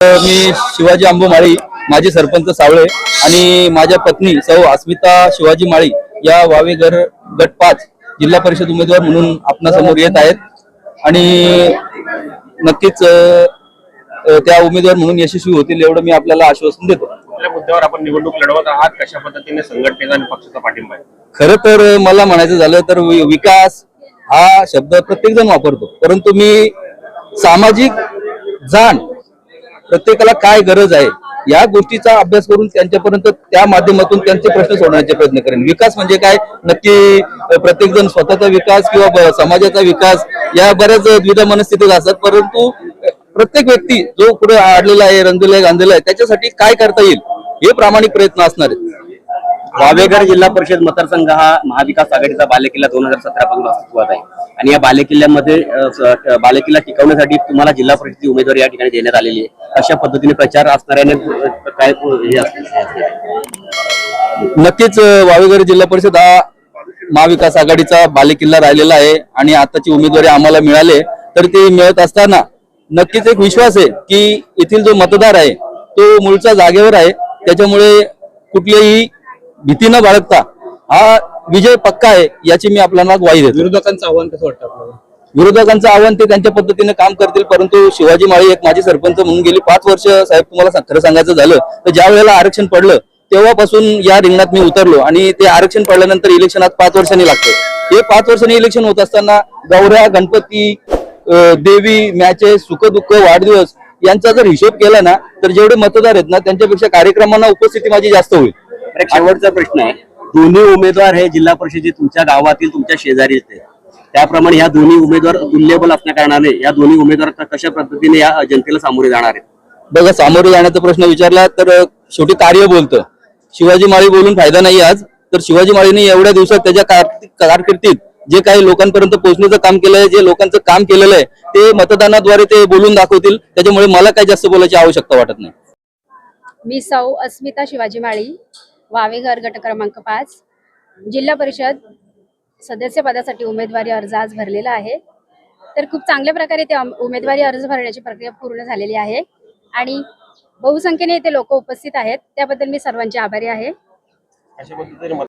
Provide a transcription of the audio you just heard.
मी शिवाजी आंबोमाळी माजी सरपंच सावळे आणि माझ्या पत्नी सौ अस्मिता शिवाजी माळी या वावेघर गट पाच जिल्हा परिषद उमेदवार म्हणून आपणासमोर येत आहेत. आणि नक्कीच त्या उमेदवार म्हणून यशस्वी होतील एवढं मी आपल्याला आश्वासन देतो. कुठल्या मुद्द्यावर आपण निवडणूक लढवत आहात? कशा पद्धतीने संघटनेचा आणि पक्षाचा पाठिंबा आहे? खरं तर मला म्हणायचं झालं तर विकास हा शब्द प्रत्येक जण वापरतो. परंतु मी सामाजिक जाण प्रत्येकाला काय गरज आहे या गोष्टीचा अभ्यास करून त्यांच्यापर्यंत त्या माध्यमातून त्यांचे प्रश्न सोडवण्याचे प्रयत्न करेन. विकास म्हणजे काय? नक्की प्रत्येक जण स्वतःचा विकास किंवा समाजाचा विकास या बऱ्याच द्विधा मनस्थितीत असतात. परंतु प्रत्येक व्यक्ती जो कुठे आडलेला आहे रंगलेला आहे गांधलेला आहे त्याच्यासाठी काय करता येईल हे प्रामाणिक प्रयत्न असणार आहेत. वावेघर जिल्हा परिषद मतदारसंघ हा महाविकास आघाडीचा बालेकिल्ला दोन हजार सतरा पासून अस्तित्वात आहे. आणि या बालेकिल्ल्यामध्ये बालेकिल्ला टिकवण्यासाठी तुम्हाला जिल्हा परिषदची उमेदवारी या ठिकाणी देण्यात आलेली आहे. अशा पद्धतीने प्रचार असणाऱ्याने काय नक्कीच अ, वावेघर जिल्हा परिषद हा महाविकास आघाडीचा बालेकिल्ला राहिलेला आहे आणि आताची उमेदवारी आम्हाला मिळाले तर ते मिळत असताना नक्कीच एक विश्वास आहे की येथील जो मतदार आहे तो मूळच्या जागेवर आहे. त्याच्यामुळे कुठलेही भीती न बाळगता. हा विजय पक्का आहे याची मी आपल्याला ग्वाही देतो. विरोधकांचं आव्हान कसं वाटतं आपल्याला? विरोधकांचं आव्हान ते त्यांच्या पद्धतीने काम करतील परंतु शिवाजी माळी एक माझी सरपंच म्हणून गेली. पाच वर्ष साहेब तुम्हाला खरं सांगायचं झालं तर ज्या वेळेला आरक्षण पडलं तेव्हापासून या रिंगणात मी उतरलो आणि ते आरक्षण पडल्यानंतर इलेक्शन आज पाच वर्षांनी लागतं हे पाच वर्षांनी इलेक्शन होत असताना गौऱ्या गणपती देवी मॅचेस सुखदुःख वाढदिवस यांचा जर हिशोब केला ना तर जेवढे मतदार आहेत ना त्यांच्यापेक्षा कार्यक्रमांना उपस्थिती माझी जास्त होईल. एक शेवटचा प्रश्न आहे. दोन्ही उमेदवार हे जिल्हा परिषदेचे तुमच्या गावातील तुमच्या शेजारी आहेत. त्याप्रमाणे ह्या दोन्ही उमेदवार तुल्यबल असल्या कारणाने या दोन्ही उमेदवार कशा पद्धतीने या जनतेला सामोरे जाणार आहेत? बघा सामोरे जाण्याचा प्रश्न विचारला तर शेवटी कार्य बोलतं. शिवाजी माळी बोलून फायदा नाही आज. तर शिवाजी माळीने एवढ्या दिवसात त्याच्या कार- कारकिर्दीत जे काही लोकांपर्यंत पोहोचण्याचं काम केलंय जे लोकांचं काम केलेलं आहे ते मतदानाद्वारे ते बोलून दाखवतील. त्याच्यामुळे मला काही जास्त बोलायची आवश्यकता वाटत नाही. मी सौ अस्मिता शिवाजी माळी. वावेघर गट क्रमांक पाच. जिल्हा परिषद सदस्य पदासाठी उमेदवारी अर्ज आज भरलेला आहे. तर खूप चांगल्या प्रकारे ते उमेदवारी अर्ज भरण्याची प्रक्रिया पूर्ण झालेली आहे. आणि बहुसंख्येने इथे लोक उपस्थित आहेत. त्याबद्दल मी सर्वांचे आभारी आहे.